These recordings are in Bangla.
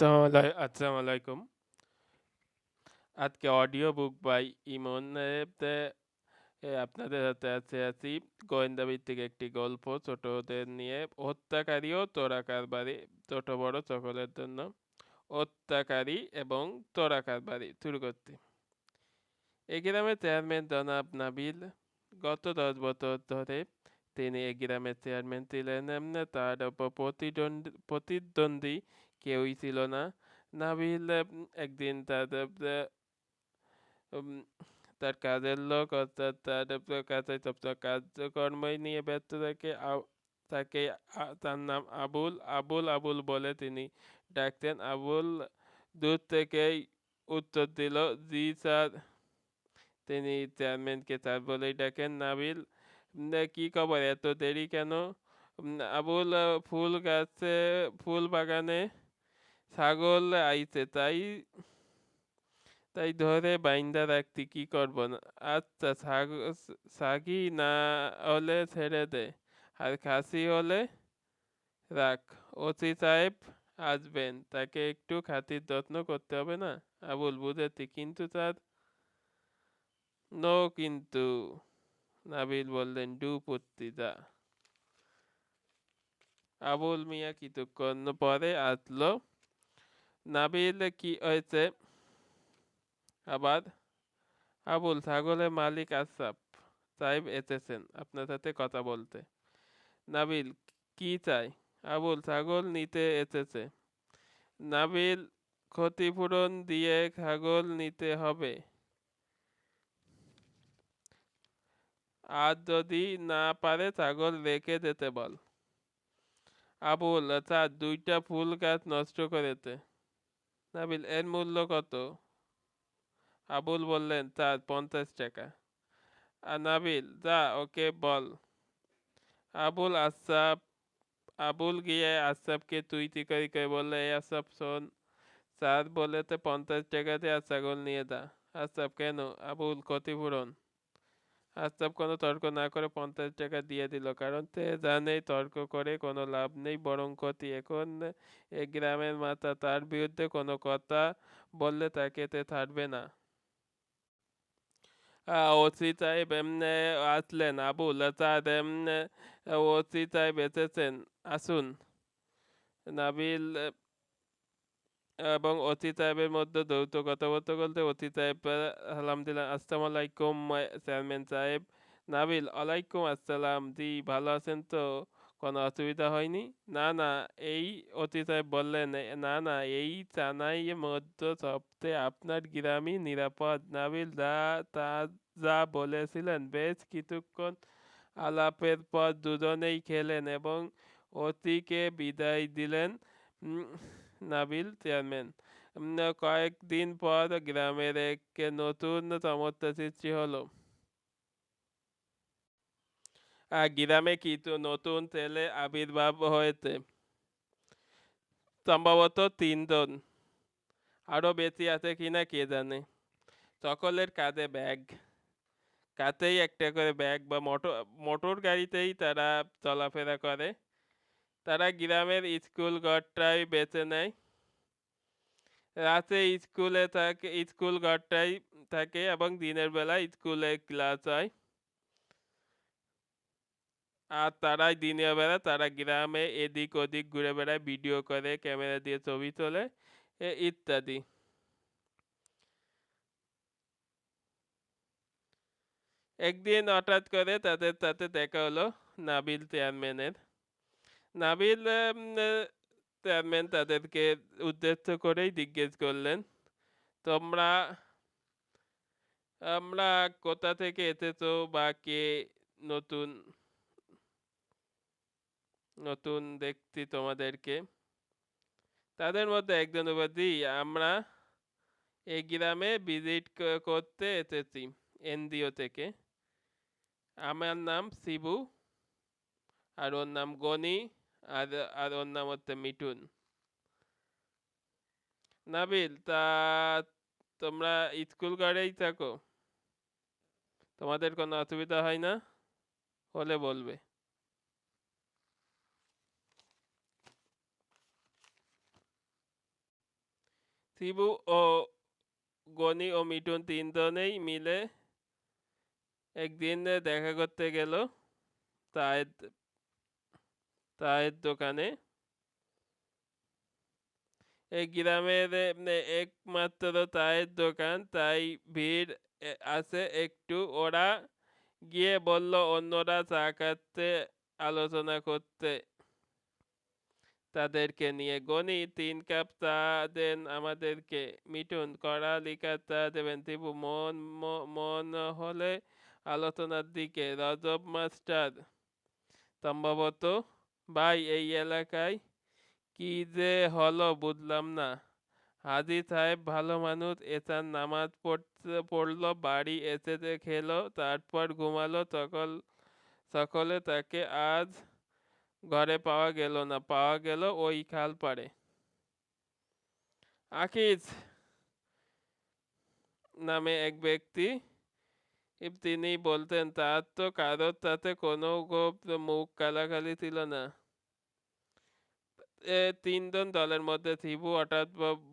আসসালামু আলাই- আসসালামু আলাইকুম আজকে অডিও বুক বাই ইমন আপনাদের হাতে আছে, আছি গোয়েন্দা ভিত্তিক একটি গল্প ছোটদের নিয়ে। হত্যাকারী ও তোরা কারবারি, ছোট বড় সকলের জন্য। হত্যাকারী এবং তোরা কারবারি, শুরু করছি। এই গ্রামের চেয়ারম্যান জনাব নাবিল, গত দশ বছর ধরে তিনি এই গ্রামের চেয়ারম্যান ছিলেন। তার প্রতিদ্বন্দ্বী কেউই ছিল না। নাবিল একদিন তার কাজের লোক অর্থাৎ তার কাছে কাজকর্মই নিয়ে ব্যস্ত থাকে। তাকে তার নাম আবুল আবুল আবুল বলে তিনি ডাকতেন। আবুল দূর থেকেই উত্তর দিল, জি স্যার। তিনি চেয়ারম্যানকে স্যার বলেই ডাকেন, নাবিল কি খবর? এত দেরি কেন? আবুল ফুল গাছে, ফুল বাগানে ছাগল আইছে, তাই তাই ধরে বাইন্দা রাখতি, কি করব না? আচ্ছা ছাগি না হলে ছেড়ে দে, আর খাসি হলে রাখ। ওসি সাহেব আসবেন, তাকে একটু খাতির যত্ন করতে হবে না? আবুল বুঝেছি, কিন্তু তার নো কিন্তু, নাবিল বললেন, ডু পত্তি যা। আবুল মিয়া কিছুক্ষণ পরে আসলো। নাবিল কি হয়েছে? আবার আবুল, ছাগলের মালিক আশরাফ সাহেব এসেছেন আপনার সাথে কথা বলতে। নাবিল, কি চাই? আবুল, ছাগল নিতে এসেছে। নাবিল, ক্ষতিপূরণ দিয়ে ছাগল নিতে হবে। আর যদি না পারে ছাগল রেখে যেতে বল। আবুল স্যার দুইটা ফুল গাছ নষ্ট করেছে। নাবিল, এর মূল্য কত? আবুল বললেন স্যার পঞ্চাশ টাকা। আর নাবিল, যা, ওকে বল। আবুল আসাফ আবুল গিয়ে আসাফকে তুই তিকারি করে বললে এই আসাফ শোন, স্যার বলেতে পঞ্চাশ টাকাতে আর ছাগল নিয়ে যা আসাফ কেন? আবুল, ক্ষতিপূরণ। আসাফ কোনো তর্ক না করে পঞ্চাশ টাকা দিয়ে দিল। কারণ সে জানে তর্ক করে কোনো লাভ নেই, বরং ক্ষতি। এখন এ গ্রামের মাথা তার বিরুদ্ধে কোনো কথা বললে তাকে তে ছাড়বে না। ওসি সাহেব এমনি আসলেন। আবুল স্যার এমনি ওসি সাহেব এসেছেন। আসুন। নাবিল এবং ওসি সাহেবের মধ্যে দ্রুত কথা বলতে সাহেব সালাম দিলেন আসসালামু আলাইকুম চেয়ারম্যান সাহেব। নাবিল ওয়ালাইকুম আসসালাম। জি, ভালো আছেন তো? কোনো অসুবিধা হয়নি? না না, এই ওসি সাহেব বললেন, না না, এই চানাই মধ্য সপ্তাহে আপনার গ্রামই নিরাপদ। নাবিল, যা, তা যা বলেছিলেন, বেশ কিছুক্ষণ আলাপের পর দুজনেই খেলেন এবং অতিকে বিদায় দিলেন। নাবিল চেয়ারম্যান কয়েকদিন পর গ্রামের এক নতুন সমস্যা সৃষ্টি হলো গ্রামে কিছু নতুন ছেলে আবির্ভাব হয়েছে সম্ভবত তিনজন আরও বেশি আছে কিনা কে জানে সকলের কাঁধে ব্যাগ কাঁধেই একটা করে ব্যাগ বা মোটর মোটর গাড়িতেই তারা চলাফেরা করে তারা গ্রামের স্কুল ঘরটাই বেছে নেয়। রাতে স্কুলে থাকে, স্কুল ঘরটাই থাকে এবং দিনের বেলা স্কুলে ক্লাস হয়। আর তারাই দিনের বেলা তারা গ্রামে এদিক ওদিক ঘুরে বেড়ায়, ভিডিও করে, ক্যামেরা দিয়ে ছবি তোলে ইত্যাদি। একদিন হঠাৎ করে তাদের সাথে দেখা হলো নাবিল চেয়ারম্যানের। নাবিল চেয়ারম্যান তাদেরকে উদ্দেশ্য করেই জিজ্ঞেস করলেন তোমরা আমরা কোথা থেকে এসেছ বা কে নতুন নতুন দেখছি তোমাদেরকে তাদের মধ্যে একজন বলছি আমরা এই গ্রামে ভিজিট করতে এসেছি এনজিও থেকে আমার নাম শিবু আর ওর নাম গনি আর ওর নাম হচ্ছে মিঠুন নাবিল তা তোমরা স্কুল ঘরেই থাকো তোমাদের কোনো অসুবিধা হয় না হলে বলবে শিবু ও গনি ও মিঠুন তিনজনেই মিলে একদিন দেখা করতে গেল চায়ের চায়ের দোকানে। এই গ্রামের একমাত্র চায়ের দোকান, তাই ভিড় আছে একটু। ওরা গিয়ে বলল, অন্যরা চা খাচ্ছে, আলোচনা করতে তাদেরকে নিয়ে। গনি, তিন কাপ চা দেন আমাদেরকে। মিঠুন, কড়া লিখা চা দেবেন। টিপু, মন মন হলে আলোচনার দিকে। রজব মাস্টার, সম্ভবত ভাই, এই এলাকায় কি যে হলো বুঝলাম না। হাজি সাহেব ভালো মানুষ এসার নামাজ পড়তে, পড়ল, বাড়ি এসে খেলো, তারপর ঘুমালো, সকল, সকলে তাকে আজ ঘরে পাওয়া গেল না, পাওয়া গেল ওই খাল পাড়ে। আকিজ নামে এক ব্যক্তি তিনি বলতেন, তার তো কারোর তাতে কোনো মুখ কালাকালি ছিল না। তিনজন দলের মধ্যে শিবু হঠাৎ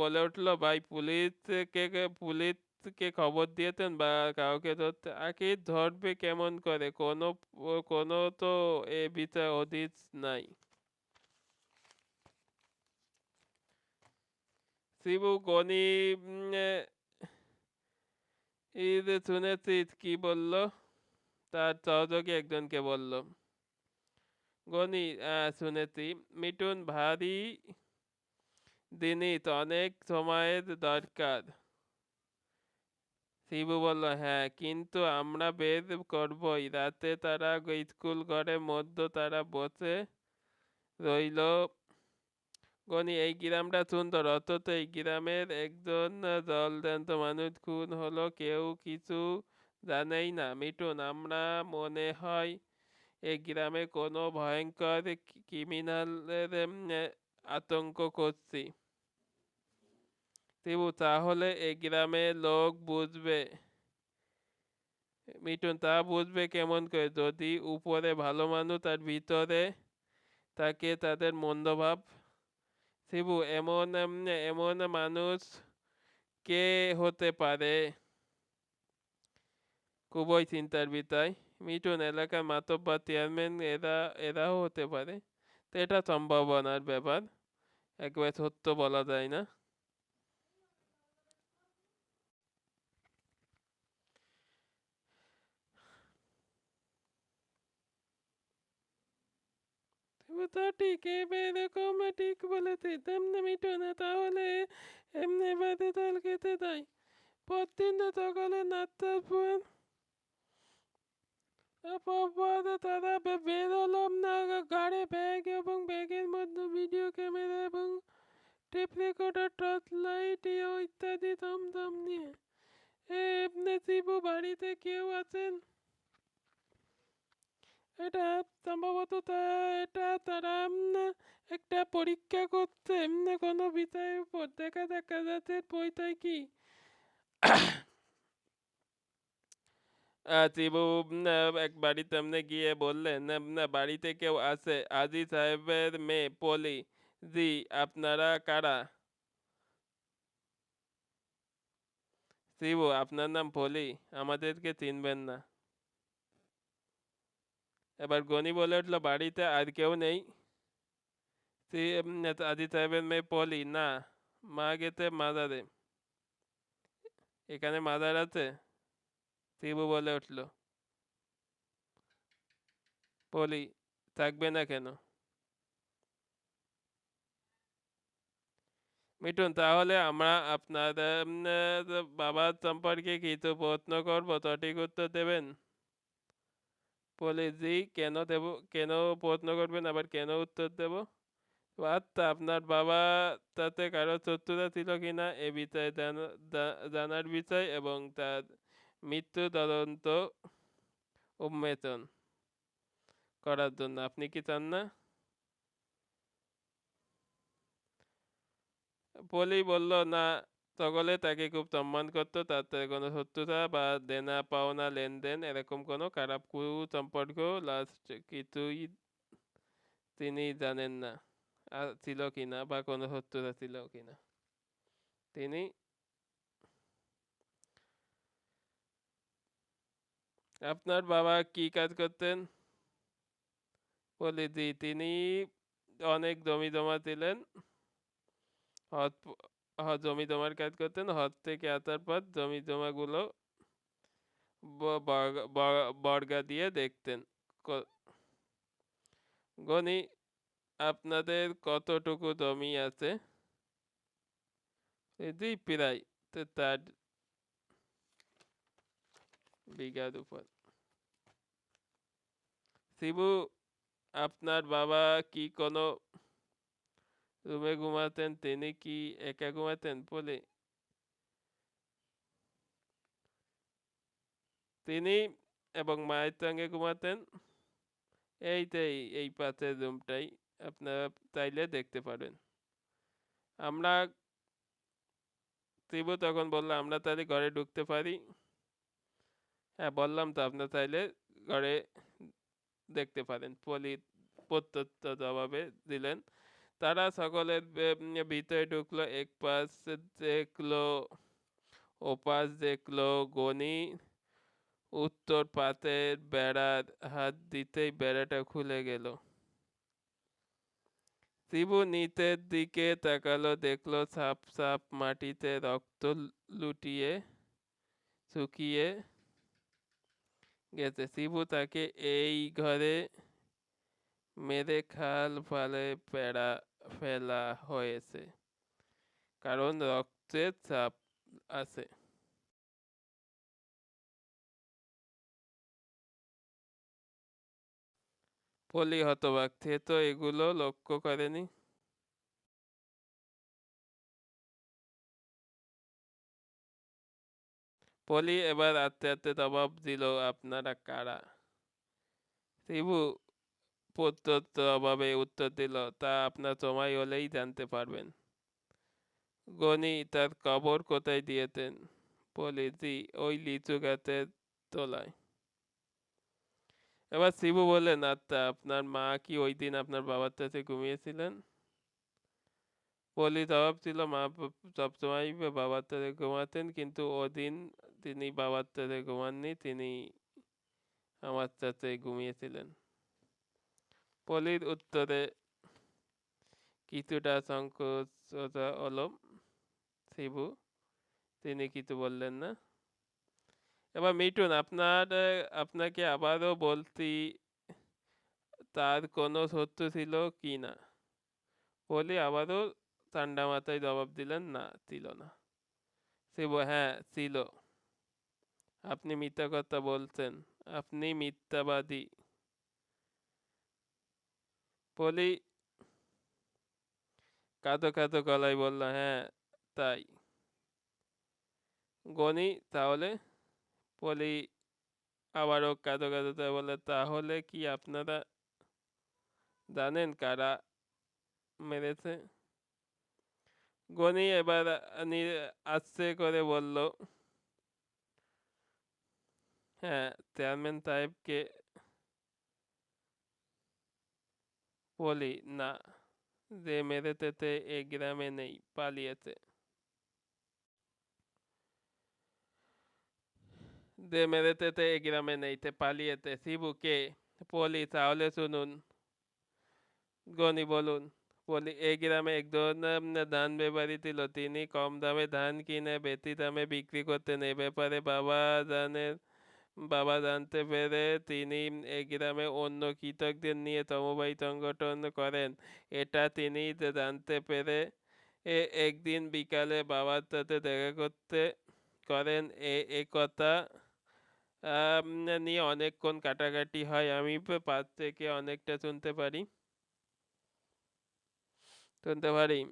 বলে উঠল, ভাই, পুলিশকে পুলিশকে খবর দিয়েছেন বা কাউকে ধরতে? আগে ধরবে কেমন করে? কোনো কোনো তো এ বিষয়ে অধিস নাই। শিবু গনি ঈদ শুনেছিস কি বলল? তার সহযোগী একজনকে বলল, গনি শুনেছি। মিটুন ভারী দিনিত অনেক সময়ের দরকার। শিবু বলল হ্যাঁ কিন্তু আমরা বের করবই। রাতে তারা স্কুল ঘরে মধ্য তারা বসে রইল গনি এই গ্রামটা সুন্দর। অথচ এই গ্রামের একজন জলদান্ত মানুষ খুন হলো, কেউ কিছু জানেই না। মিটুন আমরা মনে হয় এই গ্রামে কোনো ভয়ঙ্কর ক্রিমিনালের আতঙ্ক করছি। শিবু তাহলে এই গ্রামে লোক বুঝবে। মিটুন তা বুঝবে কেমন করে? যদি উপরে ভালো মানুষ আর ভিতরে তাকে তাদের মন্দভাব শিবু এমন এমন মানুষ কে হতে পারে খুবই চিন্তার বিতায় মিটুন এলাকার মাতব্বর চেয়ারম্যান এরা এরাও হতে পারে তো এটা সম্ভাবনার ব্যাপার একবার সত্য বলা যায় না ঠিক ঠিক বলেছে তেমনি তাহলে এমনি বাদে দল খেতে দেয়। প্রতিদিন সকালে নাচতে পরে তারা বেরোলো না গাড়ি ব্যাগ এবং ব্যাগের মধ্যে ভিডিও ক্যামেরা এবং টেপ রেকর্ডার টর্চ লাইট ইত্যাদি দমদম নিয়ে। এমনি শিবু বাড়িতে কেউ আছেন? এটা সম্ভবত এটা তারা একটা পরীক্ষা এমনি কোনো উপর। দেখা দেখা যাচ্ছে বইটাই কি? শিবু এক বাড়িতে এমনি গিয়ে বললেন বাড়িতে কেউ আছে? আজি সাহেবের মেয়ে পলি। জি, আপনারা কারা? শিবু আপনার নাম পলি? আমাদেরকে চিনবেন না। এবার গনি বলে উঠল, বাড়িতে আর কেউ নেই? আজি সাহেবের মেয়ে পলি, না, মা গেতে মাদারে। এখানে মাদার আছে? শিবু বলে উঠল। বলি থাকবে না কেন? মিঠুন, তাহলে আমরা আপনার বাবার সম্পর্কে কিছু প্রশ্ন করব, সঠিক উত্তর দেবেন? বলে জি কেন দেব, কেন প্রশ্ন করবেন, আবার কেন উত্তর দেব? আচ্ছা আপনার বাবা তাতে কারও শত্রুতা ছিল কিনা এ বিষয়ে জানার বিষয় এবং তার মৃত্যু তদন্ত উন্মেচন করার জন্য। আপনি কি চান না? পলি বলল, না সকলে তাকে খুব সম্মান করত, তাতে কোনো শত্রুতা বা দেনা পাওনা লেনদেন এরকম কোনো খারাপ সম্পর্ক লাস্ট কিছুই তিনি জানেন না ছিল কিনা বা কোনো শত্রুতা ছিল কিনা। তিনি আপনার বাবা কি কাজ করতেন? বলি তিনি অনেক জমি জমা হ- জমি জমার কাজ করতেন। হদ থেকে আসার পর জমি জমাগুলো বর্গা- দিয়ে দেখতেন। গনি, আপনাদের কতটুকু জমি আছে? জি প্রায় তার বিঘার উপর। শিবু, আপনার বাবা কি কোনো রুমে ঘুমাতেন তিনি কি একা ঘুমাতেন বলে তিনি এবং মায়ের সঙ্গে ঘুমাতেন এইটাই এই পাশের রুমটাই আপনারা চাইলে দেখতে পারেন আমরা শিবু তখন বলল আমরা তাহলে ঘরে ঢুকতে পারি হ্যাঁ বললাম তো আপনার চাইলে ঘরে দেখতে পারেন পলি প্রত্যুত্ত জবাবে দিলেন তারা সকলের ভিতরে ঢুকলো, এক পাশ দেখল, ওপাশ দেখল, গনি উত্তর পাতের বেড়ার হাত দিতেই বেড়াটা খুলে গেল। শিবু নিচের দিকে তাকালো, দেখল সাপ সাপ মাটিতে রক্ত লুটিয়ে শুকিয়ে গেছে। শিবু তাকে এই ঘরে মেরে খাল ফালে পেড়া ফেলা হয়েছে। কারণ রক্তের চাপ আছে। পলি হতবাক তো এগুলো লক্ষ্য করেনি। পলি এবার আস্তে আস্তে জবাব দিল, আপনারা কারা? শিবু প্রত্যুত্ত অভাবে উত্তর দিল, তা আপনার সময় হলেই জানতে পারবেন। গনি তার কবর কোথায় দিয়েছেন? বলি, জি, ওই লিচু গাছের তলায়। এবার শিবু বললেন আচ্ছা আপনার মা কি ওই দিন আপনার বাবার কাছে ঘুমিয়েছিলেন? বলি জবাব ছিল, মা সবসময় বাবার কাছে ঘুমাতেন, কিন্তু ওদিন তিনি বাবার কাছে ঘুমাননি, তিনি আমার সাথে ঘুমিয়েছিলেন। পলির উত্তরে কিছুটা সংকোচতা হলো শিবু, তিনি কিছু বললেন না। এবার মিঠুন, আপনার, আপনাকে আবারও বলছি, তার কোনো সত্য ছিল কি না? বলি, আবারও ঠান্ডা মাথায় জবাব দিলেন, না, ছিল না। শিবু হ্যাঁ ছিল। আপনি মিথ্যা কথা বলছেন, আপনি মিথ্যাবাদী। বলি, কাঁদো কাঁদো গলায় বলল হ্যাঁ তাই। গনি, তাহলে? বলি, আবারও কাঁদো কাঁদো তাই। বলে, তাহলে কি আপনারা জানেন কারা মেরেছে? গনি এবার আস্তে করে বলল হ্যাঁ চেয়ারম্যান সাহেবকে বলি না যে মেরেছে তে এ গ্রামে নেই পালিয়েছে যে মেরেছে তে এ গ্রামে নেই তে পালিয়েছে শিবুকে বলি তাহলে শুনুন গনি বলুন বলি এই গ্রামে একজন ধান ব্যাপারী ছিল তিনি কম দামে ধান কিনে বেশি দামে বিক্রি করতেন এ ব্যাপারে বাবা জানেন বাবা জানতে পেরে তিনি গ্রামে অন্য কৃতকদের নিয়ে সমবায় সংগঠন করেন। এটা তিনি জানতে পেরে একদিন বিকালে বাবার সাথে দেখা করতে করেন। এ এ কথা নিয়ে অনেকক্ষণ কাটাকাটি হয়। আমি পে- পাশ থেকে অনেকটা শুনতে পারি। শুনতে পারি।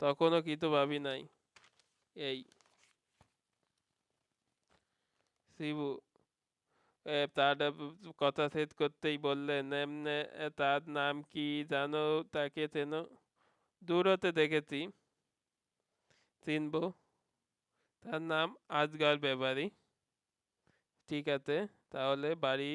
তখনও কিছু ভাবি নাই। এই শিবু তার কথা শেষ করতেই বললেন, এমনে তার নাম কি জানো? তাকে চেনো? দূরতে দেখেছি। চিনব তার নাম আজগর ব্যাপারী ঠিক আছে, তাহলে বাড়ি